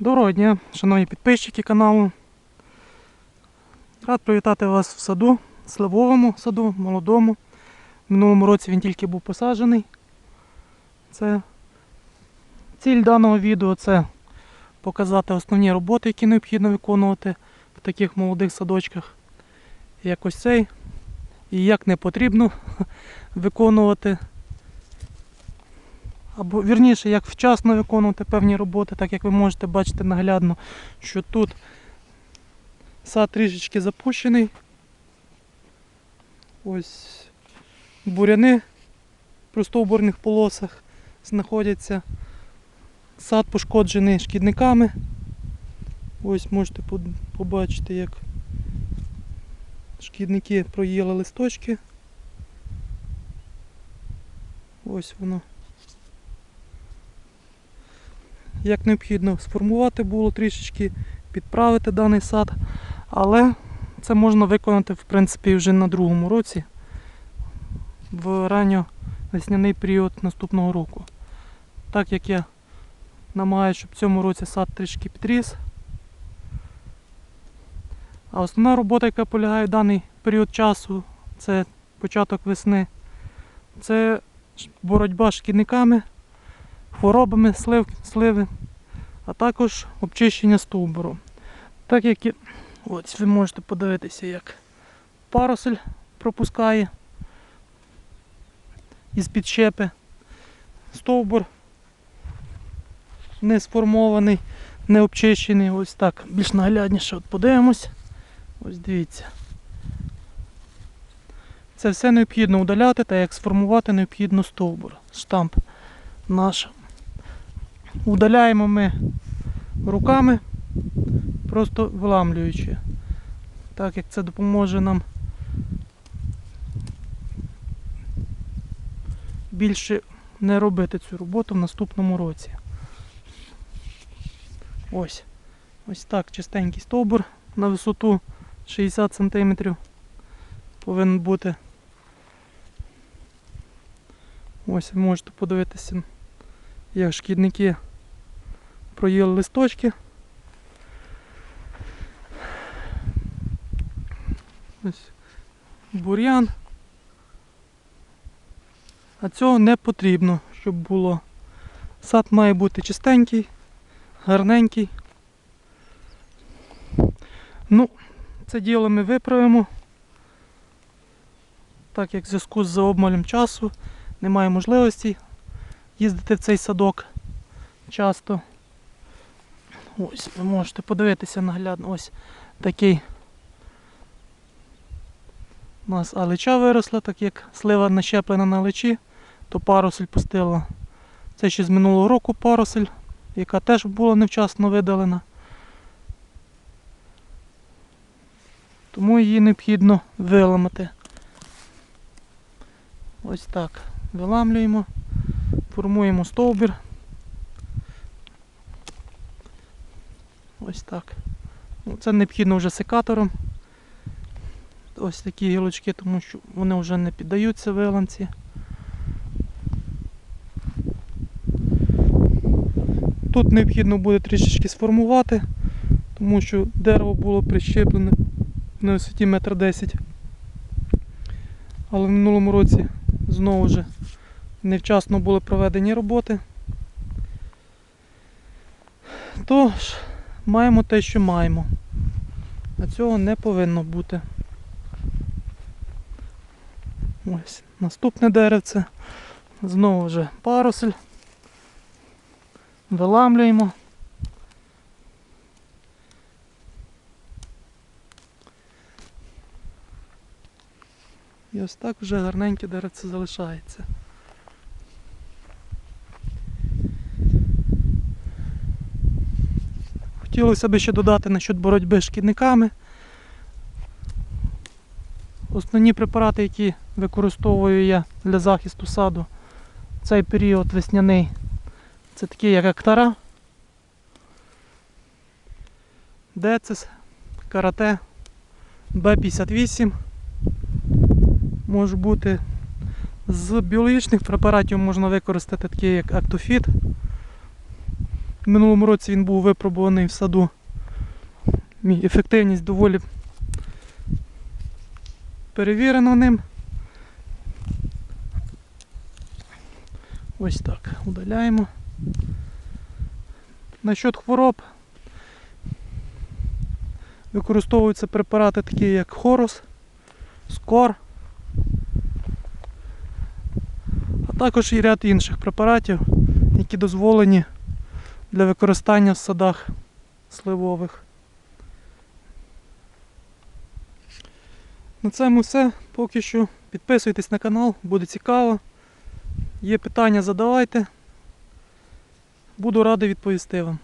Доброго дня, шановні підписчики каналу. Рад привітати вас в саду, сливовому саду, молодому. В минулому році він тільки був посаджений. Це ціль даного відео це показати основні роботи, які необхідно виконувати в таких молодих садочках, як ось цей, і як не потрібно виконувати або вірніше, як вчасно виконувати певні роботи, так як ви можете бачити наглядно, що тут сад трішечки запущений. Ось буряни в простовбурних полосах знаходяться. Сад пошкоджений шкідниками. Ось можете побачити, як шкідники проїли листочки. Ось воно як необхідно сформувати було трішечки, підправити даний сад, але це можна виконати в принципі вже на другому році, в ранньо весняний період наступного року. Так як я намагаюся, щоб в цьому році сад трішки підріс. А основна робота, яка полягає в даний період часу, це початок весни, це боротьба з шкідниками хворобами слив, сливи, а також обчищення стовбуру. Так як і, ось ви можете подивитися, як паросель пропускає із підщепи. Стовбур не сформований, не обчищений. Ось так більш наглядніше от подивимось. Ось дивіться. Це все необхідно удаляти, та як сформувати необхідно стовбур, штамп наш. Удаляємо ми руками, просто виламлюючи. Так як це допоможе нам більше не робити цю роботу в наступному році. Ось. Ось так чистенький стовбур на висоту 60 см повинен бути. Ось ви можете подивитися як шкідники проїли листочки. Ось бур'ян. А цього не потрібно, щоб було. Сад має бути чистенький, гарненький. Ну, це діло ми виправимо. Так як в зв'язку з обмалем часу немає можливості їздити в цей садок часто. Ось, ви можете подивитися наглядно. Ось такий у нас алича виросла, так як слива нащеплена на личі, то парусель пустила. Це ще з минулого року парусель, яка теж була невчасно видалена. Тому її необхідно виламати. Ось так. Виламлюємо формуємо стовбір. Ось так. Ну, Це необхідно вже секатором. Ось такі гілочки, тому що вони вже не піддаються виламці. Тут необхідно буде трішечки сформувати, тому що дерево було прищеплене на висоті 1,10 м. Але в минулому році знову ж невчасно були проведені роботи. Тож, маємо те, що маємо. А цього не повинно бути. Ось наступне деревце. Знову вже парусель. Виламлюємо. І ось так вже гарненьке деревце залишається. Хотілося б ще додати насчет боротьби з шкідниками. Основні препарати, які використовую я для захисту саду в цей період весняний, це такі як Актара, Децис, Карате, Б58. Може бути з біологічних препаратів можна використати такі як Актофіт. Минулому році він був випробуваний в саду. Ефективність доволі перевірено ним. Ось так, удаляємо. Насчет хвороб використовуються препарати такі як Хорус, Скор, а також і ряд інших препаратів, які дозволені для використання в садах сливових. На цьому все. Поки що підписуйтесь на канал, буде цікаво. Є питання, задавайте. Буду радий відповісти вам.